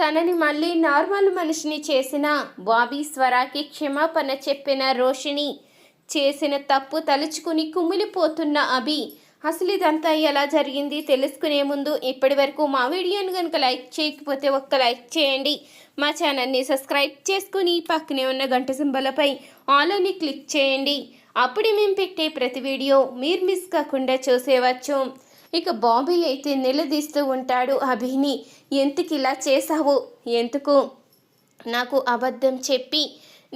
తనని మళ్ళీ నార్మల్ మనిషిని చేసిన బాబీ స్వరాకి క్షమాపణ చెప్పిన రోషిణి చేసిన తప్పు తలుచుకుని కుమిలిపోతున్న అభి. అసలు ఇదంతా ఎలా జరిగింది తెలుసుకునే ముందు ఇప్పటి వరకు మా వీడియోని కనుక లైక్ చేయకపోతే ఒక్క లైక్ చేయండి. మా ఛానల్ని సబ్స్క్రైబ్ చేసుకుని పక్కనే ఉన్న గంట సింబలపై ఆలోని క్లిక్ చేయండి. అప్పుడే మేము పెట్టే ప్రతి వీడియో మీరు మిస్ కాకుండా చూసేవచ్చు. ఇక బాబీ అయితే నిలదీస్తూ ఉంటాడు అభిని ఎందుకు ఇలా చేశావు? ఎందుకు? నాకు అబద్ధం చెప్పి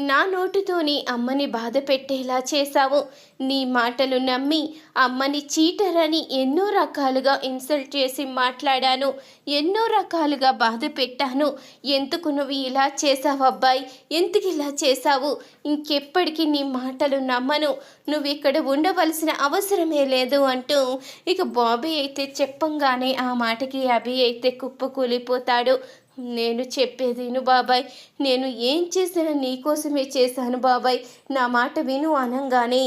నా నోటితోని అమ్మని బాధ పెట్టేలా చేశావు? నీ మాటలు నమ్మి అమ్మని చీటర్ అని ఎన్నో రకాలుగా ఇన్సల్ట్ చేసి మాట్లాడాను ఎన్నో రకాలుగా బాధ పెట్టాను. ఎందుకు నువ్వు ఇలా చేసావు అబ్బాయి? ఎందుకు ఇలా చేసావు ఇంకెప్పటికీ నీ మాటలు నమ్మను. నువ్వు ఇక్కడ ఉండవలసిన అవసరమే లేదు అంటూ ఇక బాబీ అయితే చెప్పంగానే ఆ మాటకి అభి అయితే కుప్పకూలిపోతాడు నేను చెప్పేది విను బాబాయ్. నేను ఏం చేసినా నీకోసమే చేశాను బాబాయ్. నా మాట విను అనంగానే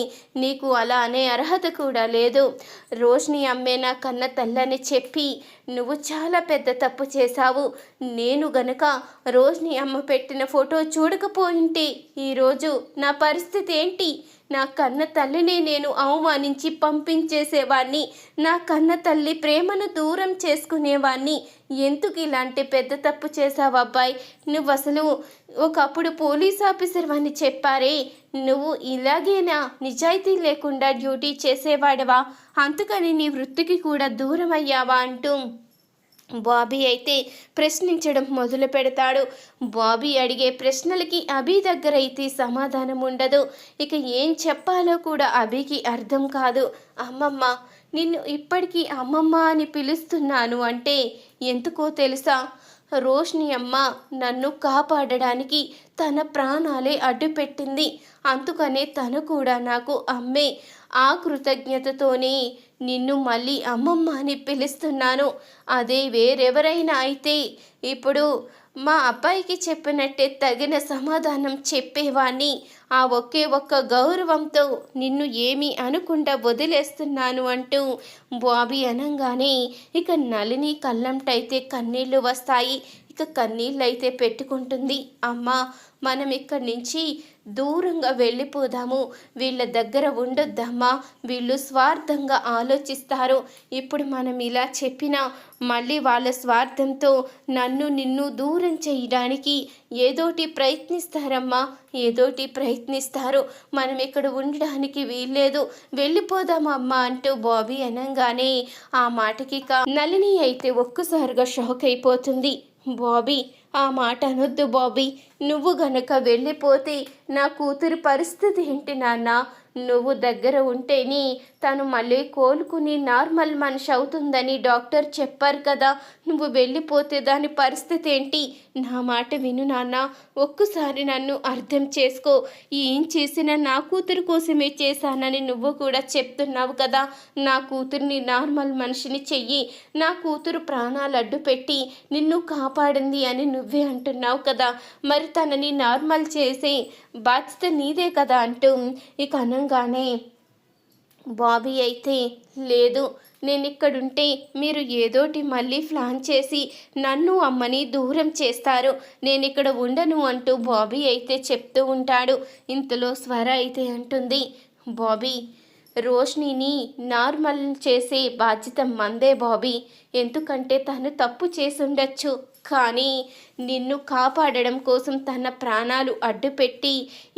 నీకు అలా అనే అర్హత కూడా లేదు. రోష్ని అమ్మే నా కన్న తల్లని చెప్పి నువ్వు చాలా పెద్ద తప్పు చేశావు. నేను గనక రోష్ని అమ్మ పెట్టిన ఫోటో చూడకపోయింటే ఈరోజు నా పరిస్థితి ఏంటి? నా కన్న తల్లిని నేను అవమానించి పంపించేసేవాణ్ణి. నా కన్న తల్లి ప్రేమను దూరం చేసుకునేవాణ్ణి. ఎందుకు ఇలాంటి పెద్ద తప్పు చేశావు అబ్బాయి? నువ్వు అసలు ఒకప్పుడు పోలీస్ ఆఫీసర్ అని చెప్పారే నువ్వు ఇలాగేనా? నిజాయితీ లేకుండా డ్యూటీ చేసేవాడవా? అందుకని నీ వృత్తికి కూడా దూరం అయ్యావా అంటూ బాబీ అయితే ప్రశ్నించడం మొదలు పెడతాడు. బాబీ అడిగే ప్రశ్నలకి అభి దగ్గర అయితే సమాధానం ఉండదు. ఇక ఏం చెప్పాలో కూడా అభికి అర్థం కాదు. అమ్మమ్మ నిన్ను ఇప్పటికీ అమ్మమ్మ అని పిలుస్తున్నాను అంటే ఎందుకో తెలుసా? రోష్ని అమ్మ నన్ను కాపాడడానికి తన ప్రాణాలే అడ్డుపెట్టింది. అందుకనే తను కూడా నాకు అమ్మే ఆ కృతజ్ఞతతోనే నిన్ను మళ్ళీ అమ్మమ్మ అని పిలుస్తున్నాను. అదే వేరెవరైనా అయితే ఇప్పుడు మా అబ్బాయికి చెప్పినట్టే తగిన సమాధానం చెప్పేవాణ్ణి. ఆ ఒకే ఒక్క గౌరవంతో నిన్ను ఏమీ అనుకుండా వదిలేస్తున్నాను అంటూ బాబీ అనగానే ఇక నలిని కళ్ళంటైతే కన్నీళ్ళు వస్తాయి. ఇక కన్నీళ్ళైతే పెట్టుకుంటుంది. అమ్మ మనం ఇక్కడి నుంచి దూరంగా వెళ్ళిపోదాము. వీళ్ళ దగ్గర ఉండొద్దమ్మా. వీళ్ళు స్వార్థంగా ఆలోచిస్తారు. ఇప్పుడు మనం ఇలా చెప్పినా మళ్ళీ వాళ్ళ స్వార్థంతో నన్ను నిన్ను దూరం చేయడానికి ఏదోటి ప్రయత్నిస్తారమ్మా. ఏదోటి ప్రయత్నిస్తారు. మనం ఇక్కడ ఉండడానికి వీల్లేదు. వెళ్ళిపోదామమ్మా అంటూ బాబీ అనగానే ఆ మాటకి కా నలిని అయితే ఒక్కసారిగా షాక్ అయిపోతుంది. బాబీ ఆ మాట అనొద్దు బాబీ. నువ్వు గనక వెళ్ళిపోతే నా కూతురు పరిస్థితి ఏంటి నాన్న? నువ్వు దగ్గర ఉంటేనే తను మళ్ళీ కోలుకుని నార్మల్ మనిషి అవుతుందని డాక్టర్ చెప్పారు కదా. నువ్వు వెళ్ళిపోతే దాని పరిస్థితి ఏంటి? నా మాట విను నాన్న. ఒక్కసారి నన్ను అర్థం చేసుకో. ఏం చేసినా నా కూతురు కోసమే చేశానని నువ్వు కూడా చెప్తున్నావు కదా. నా కూతుర్ని నార్మల్ మనిషిని చెయ్యి. నా కూతురు ప్రాణాలు అడ్డు పెట్టి నిన్ను కాపాడింది అని నువ్వే అంటున్నావు కదా. మరి తనని నార్మల్ చేసే బాధ్యత నీదే కదా అంటూ ఇక అనంగానే బాబీ అయితే లేదు నేను ఇక్కడుంటే మీరు ఏదోటి మళ్ళీ ప్లాన్ చేసి నన్ను అమ్మని దూరం చేస్తారు. నేను ఇక్కడ ఉండను అంటూ బాబీ అయితే చెప్తూ ఉంటాడు. ఇంతలో స్వర అయితే అంటుంది బాబీ రోష్నిని నార్మల్ చేసే బాధ్యత మందే బాబీ. ఎందుకంటే తను తప్పు చేసుండొచ్చు. కానీ నిన్ను కాపాడడం కోసం తన ప్రాణాలు అడ్డుపెట్టి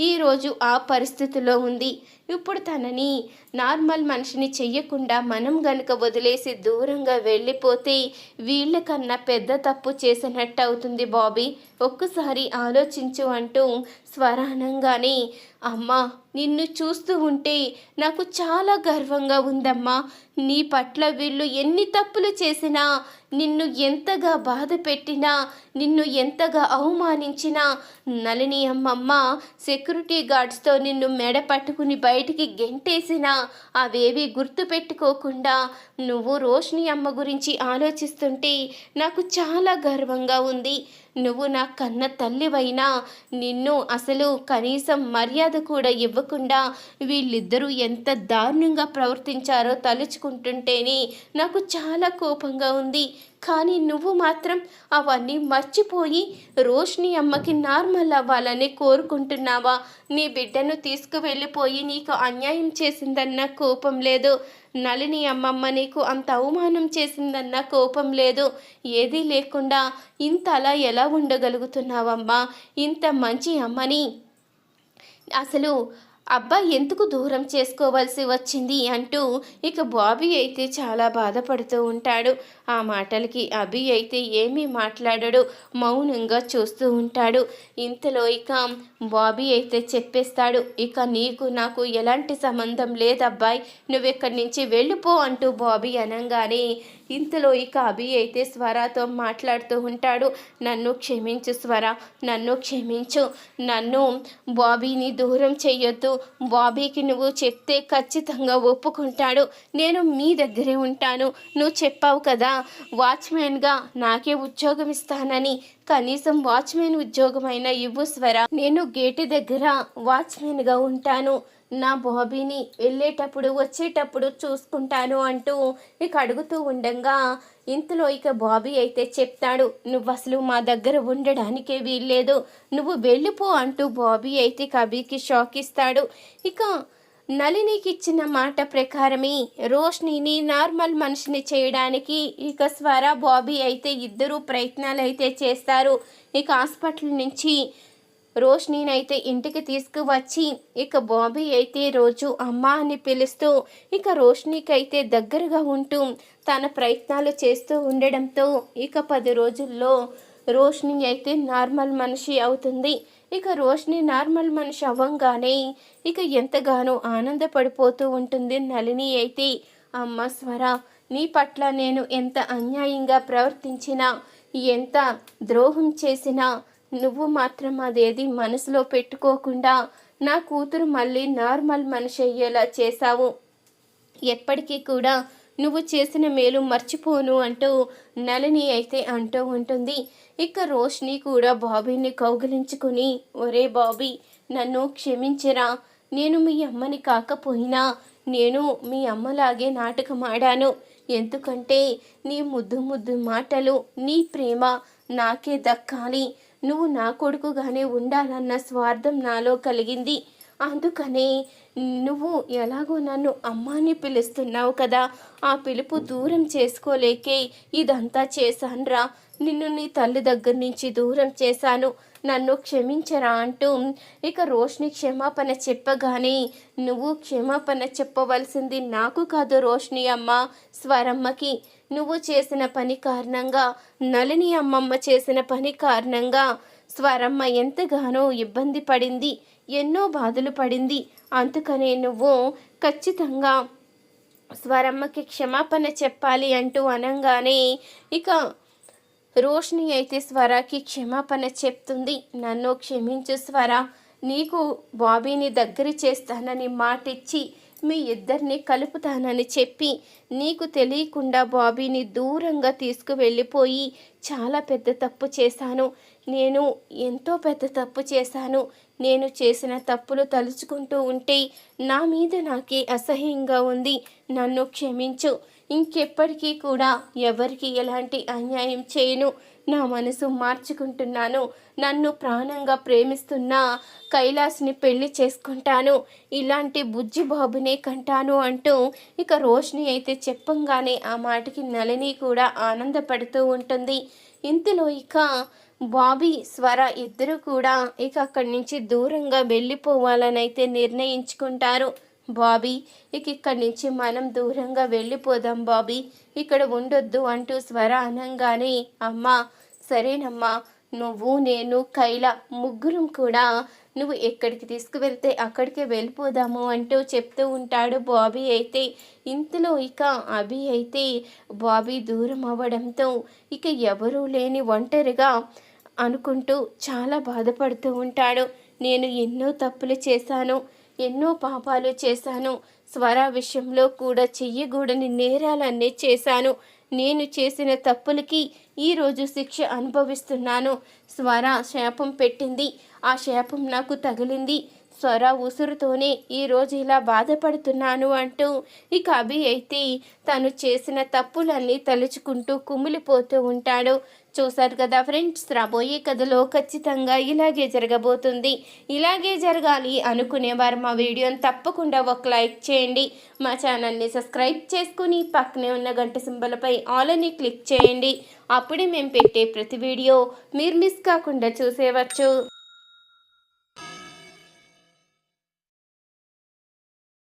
ఈరోజు ఆ పరిస్థితిలో ఉంది. ఇప్పుడు తనని నార్మల్ మనిషిని చెయ్యకుండా మనం గనుక వదిలేసి దూరంగా వెళ్ళిపోతే వీళ్ళకన్నా పెద్ద తప్పు చేసినట్టు అవుతుంది బాబీ. ఒక్కసారి ఆలోచించు అంటూ స్వరానంగానే అమ్మా నిన్ను చూస్తూ ఉంటే నాకు చాలా గర్వంగా ఉందమ్మా. నీ పట్ల వీళ్ళు ఎన్ని తప్పులు చేసినా నిన్ను ఎంతగా బాధ పెట్టినా నిన్ను ఎంతగా అవమానించినా నలిని అమ్మమ్మ సెక్యూరిటీ గార్డ్స్తో నిన్ను మెడ పట్టుకుని బయటికి గెంటేసినా అవేవి గుర్తు పెట్టుకోకుండా నువ్వు రోషిని అమ్మ గురించి ఆలోచిస్తుంటే నాకు చాలా గర్వంగా ఉంది. నువ్వు నా కన్న తల్లివైనా నిన్ను అసలు కనీసం మర్యాద కూడా ఇవ్వకుండా వీళ్ళిద్దరూ ఎంత దారుణంగా ప్రవర్తించారో తలుచుకుంటుంటేనే నాకు చాలా కోపంగా ఉంది. కానీ నువ్వు మాత్రం అవన్నీ మర్చిపోయి రోష్ని అమ్మకి నార్మల్ అవ్వాలని కోరుకుంటున్నావా? నీ బిడ్డను తీసుకువెళ్ళిపోయి నీకు అన్యాయం చేసిందన్న కోపం లేదు. నళిని అమ్మమ్మ నీకు అంత అవమానం చేసిందన్న కోపం లేదు. ఏదీ లేకుండా ఇంత అలా ఎలా ఉండగలుగుతున్నావమ్మా? ఇంత మంచి అమ్మని. అసలు అబ్బాయి ఎందుకు దూరం చేసుకోవాల్సి వచ్చింది అంటూ ఇక బాబీ అయితే చాలా బాధపడుతూ ఉంటాడు. ఆ మాటలకి అభి అయితే ఏమీ మాట్లాడడు మౌనంగా చూస్తూ ఉంటాడు. ఇంతలో ఇక బాబీ అయితే చెప్పేస్తాడు ఇక నీకు నాకు ఎలాంటి సంబంధం లేదబ్బాయి నువ్వు ఇక్కడి నుంచి వెళ్ళిపో అంటూ బాబీ అనగానే ఇంతలో ఇక అభి అయితే స్వరాతో మాట్లాడుతూ ఉంటాడు. నన్ను క్షమించు స్వర నన్ను క్షమించు. నన్ను బాబీని దూరం చెయ్యొద్దు. బాబీకి నువ్వు చెప్తే ఖచ్చితంగా ఒప్పుకుంటాడు. నేను మీ దగ్గరే ఉంటాను. నువ్వు చెప్పావు కదా వాచ్మెన్గా నాకే ఉద్యోగం ఇస్తానని. కనీసం వాచ్మెన్ ఉద్యోగమైనా ఇవ్వు స్వర. నేను గేటు దగ్గర వాచ్మెన్గా ఉంటాను. నా బాబీని వెళ్ళేటప్పుడు వచ్చేటప్పుడు చూసుకుంటాను అంటూ ఇక అడుగుతూ ఉండంగా ఇంతలో ఇక బాబీ అయితే చెప్తాడు నువ్వు అసలు మా దగ్గర ఉండడానికే వీల్లేదు నువ్వు వెళ్ళిపో అంటూ బాబీ అయితే కబీకి షాక్ ఇస్తాడు. ఇక నలినికి ఇచ్చిన మాట ప్రకారమే రోష్నిని నార్మల్ మనిషిని చేయడానికి ఇక స్వర బాబీ అయితే ఇద్దరు ప్రయత్నాలు అయితే చేస్తారు. ఇక హాస్పిటల్ నుంచి రోష్నీనైతే ఇంటికి తీసుకువచ్చి ఇక బాబీ అయితే రోజు అమ్మ అని పిలుస్తూ ఇక రోష్నీకి అయితే దగ్గరగా ఉంటూ తన ప్రయత్నాలు చేస్తూ ఉండడంతో ఇక పది రోజుల్లో రోష్ని అయితే నార్మల్ మనిషి అవుతుంది. ఇక రోష్ని నార్మల్ మనిషి అవ్వంగానే ఇక ఎంతగానో ఆనందపడిపోతూ ఉంటుంది నలిని అయితే. అమ్మ స్వర నీ పట్ల నేను ఎంత అన్యాయంగా ప్రవర్తించినా ఎంత ద్రోహం చేసినా నువ్వు మాత్రం అదేది మనసులో పెట్టుకోకుండా నా కూతురు మళ్ళీ నార్మల్ మనిషి అయ్యేలా చేశావు. ఎప్పటికీ కూడా నువ్వు చేసిన మేలు మర్చిపోను అంటూ నలిని అయితే అంటూ ఉంటుంది. ఇక రోష్ని కూడా బాబీని కౌగిలించుకుని ఒరే బాబీ నన్ను క్షమించరా. నేను మీ అమ్మని కాకపోయినా నేను మీ అమ్మలాగే నాటకం ఆడాను ఎందుకంటే నీ ముద్దు ముద్దు మాటలు నీ ప్రేమ నాకే దక్కాలి. నువ్వు నా కొడుకుగానే ఉండాలన్న స్వార్థం నాలో కలిగింది. అందుకనే నువ్వు ఎలాగో నన్ను అమ్మాని పిలుస్తున్నావు కదా. ఆ పిలుపు దూరం చేసుకోలేకే ఇదంతా చేశాన్రా. నిన్ను నీ తల్లి దగ్గర నుంచి దూరం చేశాను. నన్ను క్షమించరా అంటూ ఇక రోష్ని క్షమాపణ చెప్పగానే నువ్వు క్షమాపణ చెప్పవలసింది నాకు కాదు రోష్ని అమ్మ స్వరమ్మకి. నువ్వు చేసిన పని కారణంగా నలిని అమ్మమ్మ చేసిన పని కారణంగా స్వరమ్మ ఎంతగానో ఇబ్బంది పడింది ఎన్నో బాధలు పడింది. అందుకనే నువ్వు ఖచ్చితంగా స్వరమ్మకి క్షమాపణ చెప్పాలి అంటూ అనగానే ఇక రోషిణి అయితే స్వరాకి క్షమాపణ చెప్తుంది. నన్ను క్షమించు స్వర నీకు బాబీని దగ్గర చేస్తానని మాటిచ్చి మీ ఇద్దరిని కలుపుతానని చెప్పి నీకు తెలియకుండా బాబీని దూరంగా తీసుకువెళ్ళిపోయి చాలా పెద్ద తప్పు చేశాను. నేను ఎంతో పెద్ద తప్పు చేశాను. నేను చేసిన తప్పులు తలుచుకుంటూ ఉంటే నా మీద నాకే అసహ్యంగా ఉంది. నన్ను క్షమించు. ఇంకెప్పటికీ కూడా ఎవరికి ఎలాంటి అన్యాయం చేయను. నా మనసు మార్చుకుంటున్నాను. నన్ను ప్రాణంగా ప్రేమిస్తున్న కైలాస్ని పెళ్ళి చేసుకుంటాను. ఇలాంటి బుజ్జి బాబునే కంటాను అంటూ ఇక రోష్ని అయితే చెప్పంగానే ఆ మాటకి నళిని కూడా ఆనందపడుతూ ఉంటుంది. ఇంతలో ఇక బాబీ స్వర ఇద్దరు కూడా ఇక అక్కడి నుంచి దూరంగా వెళ్ళిపోవాలని అయితే నిర్ణయించుకుంటారు. బాబీ ఇక ఇక్కడి నుంచి మనం దూరంగా వెళ్ళిపోదాం బాబీ. ఇక్కడ ఉండొద్దు అంటూ స్వర అనంగానే అమ్మా సరేనమ్మా నువ్వు నేను కైల ముగ్గురం కూడా నువ్వు ఎక్కడికి తీసుకువెళ్తే అక్కడికే వెళ్ళిపోదాము అంటూ చెప్తూ ఉంటాడు బాబీ. అయితే ఇంతలో ఇక అభి అయితే బాబీ దూరం అవ్వడంతో ఇక ఎవరూ లేని ఒంటరిగా అనుకుంటూ చాలా బాధపడుతూ ఉంటాడు. నేను ఎన్నో తప్పులు చేశాను. ఎన్నో పాపాలు చేశాను. స్వర విషయంలో కూడా చెయ్యగూడని నేరాలన్నీ చేశాను. నేను చేసిన తప్పులకి ఈరోజు శిక్ష అనుభవిస్తున్నాను. స్వర శాపం పెట్టింది. ఆ శాపం నాకు తగిలింది. స్వర ఉసురుతోనే ఈరోజు ఇలా బాధపడుతున్నాను అంటూ ఇక అభి అయితే తను చేసిన తప్పులన్నీ తలుచుకుంటూ కుమిలిపోతూ ఉంటాడు. చూశారు కదా ఫ్రెండ్స్ రాబోయే కథలో ఖచ్చితంగా ఇలాగే జరగబోతుంది. ఇలాగే జరగాలి అనుకునేవారు మా వీడియోని తప్పకుండా ఒక లైక్ చేయండి. మా ఛానల్ని సబ్స్క్రైబ్ చేసుకుని పక్కనే ఉన్న గంట సింబలపై ఆల్ అని క్లిక్ చేయండి. అప్పుడే మేము పెట్టే ప్రతి వీడియో మీరు మిస్ కాకుండా చూసేవచ్చు.